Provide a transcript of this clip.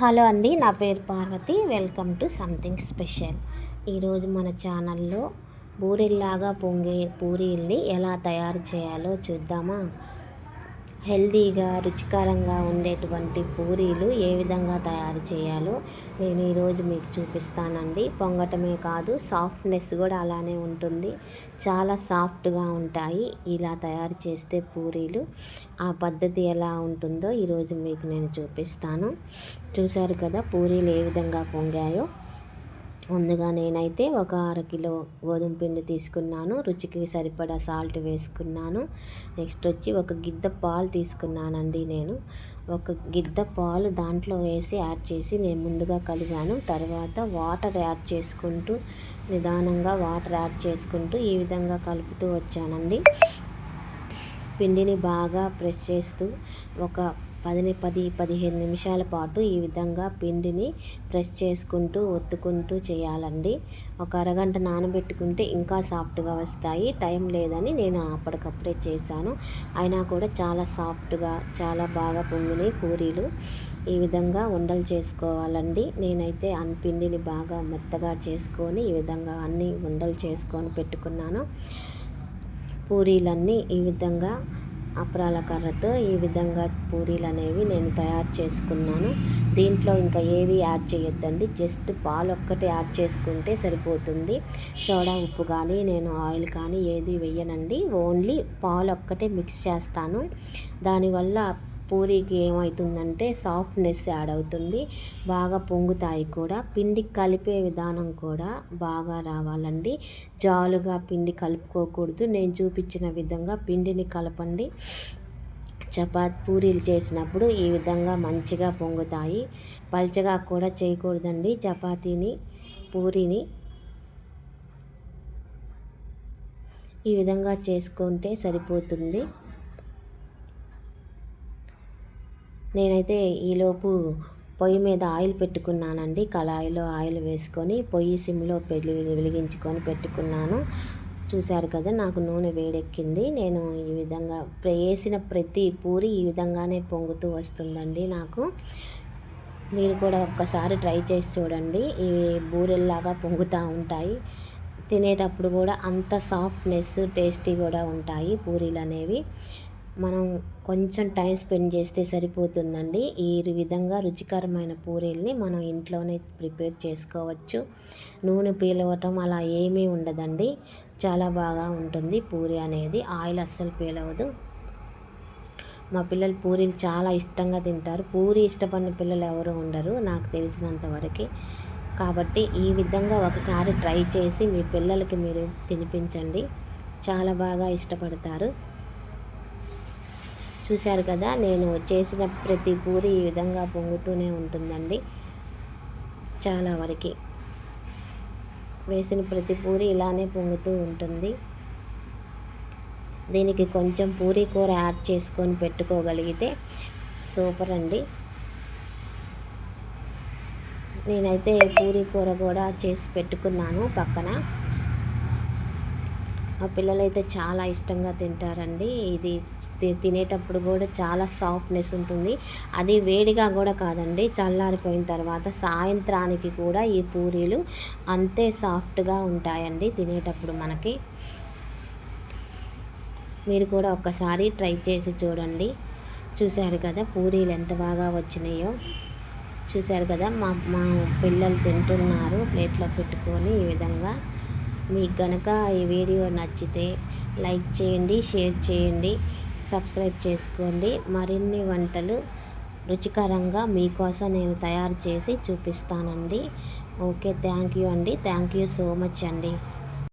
Hello అండి నా పేరు Parvathi. Welcome to something special. ఈరోజు మన ఛానల్లో పూరిల్లాగా పొంగే పూరీల్ని ఎలా తయారు చేయాలో చూద్దామా? హెల్దీగా రుచికరంగా ఉండేటువంటి పూరీలు ఏ విధంగా తయారు చేయాలో నేను ఈరోజు మీకు చూపిస్తానండి. పొంగటమే కాదు సాఫ్ట్నెస్ కూడా అలానే ఉంటుంది. చాలా సాఫ్ట్గా ఉంటాయి ఇలా తయారు చేస్తే పూరీలు. ఆ పద్ధతి ఎలా ఉంటుందో ఈరోజు మీకు నేను చూపిస్తాను. చూశారు కదా పూరీలు ఏ విధంగా పొంగాయో. ముందుగా నేనైతే ఒక అరకిలో గోధుమ పిండి తీసుకున్నాను. రుచికి సరిపడా సాల్ట్ వేసుకున్నాను. నెక్స్ట్ వచ్చి ఒక గిద్ద పాలు తీసుకున్నానండి నేను. ఒక గిద్ద పాలు దాంట్లో వేసి యాడ్ చేసి నేను ముందుగా కలిగాను తర్వాత వాటర్ యాడ్ చేసుకుంటూ నిదానంగా వాటర్ యాడ్ చేసుకుంటూ ఈ విధంగా కలుపుతూ వచ్చానండి. పిండిని బాగా ప్రెస్ చేస్తూ ఒక పదిని పది పదిహేను నిమిషాల పాటు ఈ విధంగా పిండిని ప్రెస్ చేసుకుంటూ ఒత్తుకుంటూ చేయాలండి. ఒక అరగంట నానబెట్టుకుంటే ఇంకా సాఫ్ట్గా వస్తాయి. టైం లేదని నేను అప్పటికప్పుడే చేశాను. అయినా కూడా చాలా సాఫ్ట్గా చాలా బాగా పొంగినాయి పూరీలు. ఈ విధంగా ఉండలు చేసుకోవాలండి. నేనైతే అన్ని పిండిని బాగా మెత్తగా చేసుకొని ఈ విధంగా అన్ని ఉండలు చేసుకొని పెట్టుకున్నాను. పూరీలన్నీ ఈ విధంగా అప్రాల కర్రతో ఈ విధంగా పూరీలు అనేవి నేను తయారు చేసుకున్నాను. దీంట్లో ఇంకా ఏవి యాడ్ చేయొద్దండి. జస్ట్ పాలు ఒక్కటి యాడ్ చేసుకుంటే సరిపోతుంది. సోడా ఉప్పు కానీ నేను ఆయిల్ కానీ ఏది వేయనండి. ఓన్లీ పాలు ఒక్కటే మిక్స్ చేస్తాను. దానివల్ల పూరీకి ఏమవుతుందంటే సాఫ్ట్నెస్ యాడ్ అవుతుంది. బాగా పొంగుతాయి కూడా. పిండి కలిపే విధానం కూడా బాగా రావాలండి. జాలుగా పిండి కలుపుకోకూడదు. నేను చూపించిన విధంగా పిండిని కలపండి. చపాత్ పూరీలు చేసినప్పుడు ఈ విధంగా మంచిగా పొంగుతాయి. పల్చగా కూడా చేయకూడదండి చపాతీని పూరీని. ఈ విధంగా చేసుకుంటే సరిపోతుంది. నేనైతే ఈలోపు పొయ్యి మీద ఆయిల్ పెట్టుకున్నానండి. కళాయిలో ఆయిల్ వేసుకొని పొయ్యి సిమ్లో పెళ్ళి వెలిగించుకొని పెట్టుకున్నాను. చూశారు కదా నాకు నూనె వేడెక్కింది. నేను ఈ విధంగా వేసిన ప్రతి పూరి ఈ విధంగానే పొంగుతూ వస్తుందండి నాకు. మీరు కూడా ఒక్కసారి ట్రై చేసి చూడండి. ఇవి బూరెల్లాగా పొంగుతూ ఉంటాయి. తినేటప్పుడు కూడా అంత సాఫ్ట్నెస్ టేస్టీ కూడా ఉంటాయి పూరీలు అనేవి మనం కొంచెం టైం స్పెండ్ చేస్తే సరిపోతుందండి. ఈ విధంగా రుచికరమైన పూరీల్ని మనం ఇంట్లోనే ప్రిపేర్ చేసుకోవచ్చు. నూనె పీలవటం అలా ఏమీ ఉండదండి. చాలా బాగా ఉంటుంది పూరి అనేది. ఆయిల్ అస్సలు పీలవదు. మా పిల్లలు పూరీలు చాలా ఇష్టంగా తింటారు. పూరి ఇష్టపడిన పిల్లలు ఎవరు ఉండరు నాకు తెలిసినంత వరకు. కాబట్టి ఈ విధంగా ఒకసారి ట్రై చేసి మీ పిల్లలకి మీరు తినిపించండి. చాలా బాగా ఇష్టపడతారు. చూశారు కదా నేను చేసిన ప్రతి పూరి ఈ విధంగా పొంగుతూనే ఉంటుందండి. చాలా వరకు. వేసిన ప్రతి పూరి ఇలానే పొంగుతూ ఉంటుంది. దీనికి కొంచెం పూరి కూర యాడ్ చేసుకొని పెట్టుకోగలిగితే సూపర్ అండి. నేనైతే పూరి కూర కూడా చేసి పెట్టుకున్నాను పక్కన. మా పిల్లలైతే చాలా ఇష్టంగా తింటారండి. ఇది తినేటప్పుడు కూడా చాలా సాఫ్ట్నెస్ ఉంటుంది. అది వేడిగా కూడా కాదండి. చల్లారిపోయిన తర్వాత సాయంత్రానికి కూడా ఈ పూరీలు అంతే సాఫ్ట్గా ఉంటాయండి తినేటప్పుడు మనకి. మీరు కూడా ఒక్కసారి ట్రై చేసి చూడండి. చూశారు కదా పూరీలు ఎంత బాగా వచ్చినాయో. చూశారు కదా మా మా పిల్లలు తింటున్నారు ప్లేట్లో పెట్టుకొని ఈ విధంగా. మీకు కనుక ఈ వీడియో నచ్చితే లైక్ చేయండి షేర్ చేయండి. సబ్స్క్రైబ్ చేసుకోండి. మరిన్ని వంటలు రుచికరంగా మీకోసం నేను తయారు చేసి చూపిస్తానండి. ఓకే థ్యాంక్ యూ అండి. థ్యాంక్ యూ సో మచ్ అండి.